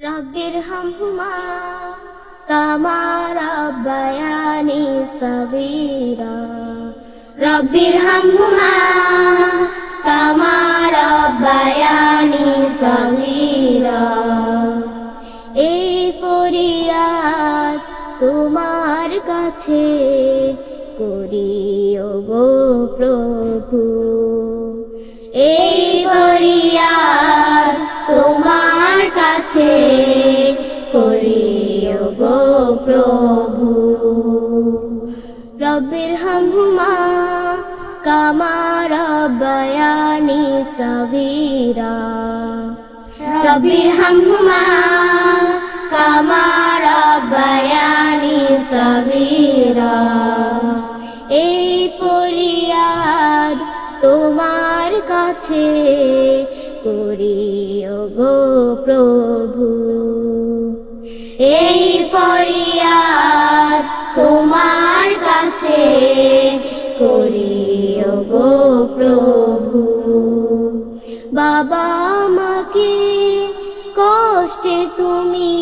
রবির হামহুমা কামা রব্বায়ানি সগীরা। রব্বির হামহুমা কামা রব্বায়ানি সগীরা। এই ফরিয়াদ তোমার কাছে করিও গো প্রভু। এই রব্বির হামহুমা কামা রব্বায়ানি সগীরা। রব্বির হামহুমা কামা রব্বায়ানি সগীরা। এই ফরিয়াদ তোমার কাছে করিও গো প্রভু। এই কাছে করিও গো প্রভু। বাবা আমাকে কষ্টে তুমি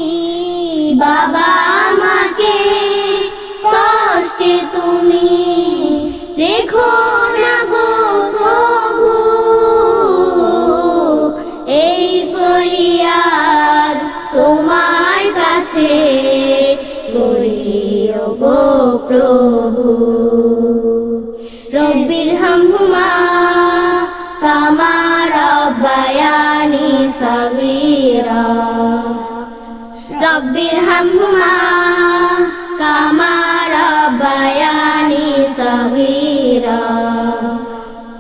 বাবা আমাকে কষ্টে তুমি রেখো। গো প্রভু। রব্বির হামহুমা কামা রব্বায়ানি সগীরা। রব্বির হামহুমা কামা রব্বায়ানি সগীরা।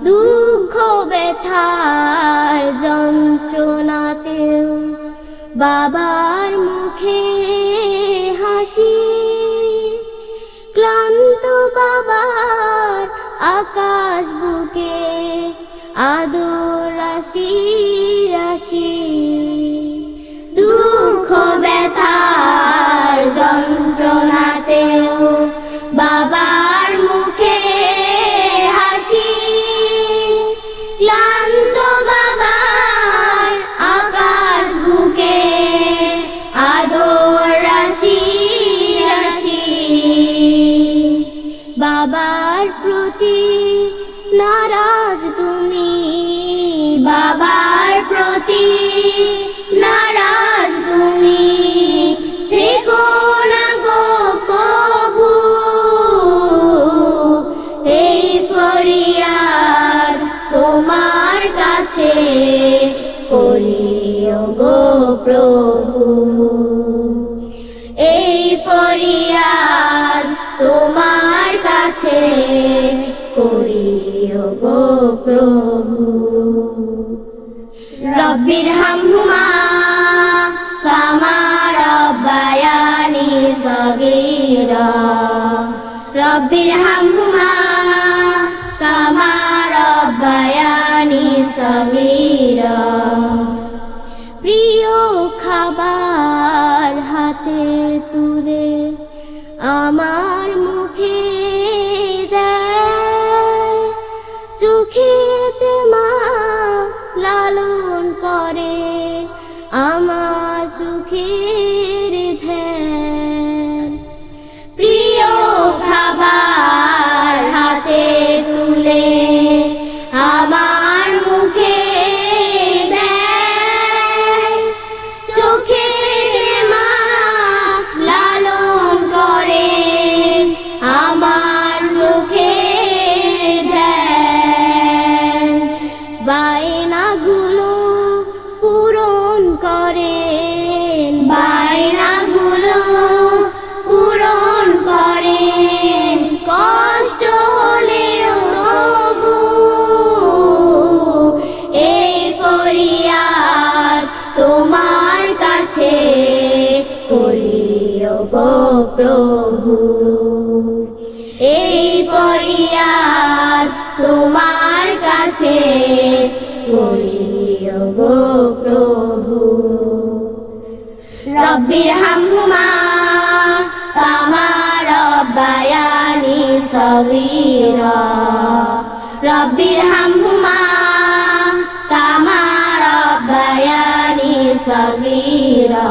দুঃখ, ব্যথার যন্ত্রণাতেও বাবার মুখে আকাশ বুকে আদর রাশি রাশি দুঃখ, ব্যথার যন্ত্রণাতেও বাবার মুখে হাসি। ক্লান্ত বাবার আকাশ বুকে আদর রাশি রাশি বাবার প্রভু। এই ফরিয়াদ তোমার কাছে করিও গো প্রভু। রব্বির হামহুমা কামা রব্বায়ানি সগীরা রব্বির হামহুমা কামা রব্বায়ানি সগীরা চোখেতে মা লালন করে। আমার চোখের কাছে বলিও গো প্রভু। রব্বির হামহুমা কামা রব্বায়ানি সগীরা। রব্বির হামহুমা কামা রব্বায়ানি সগীরা।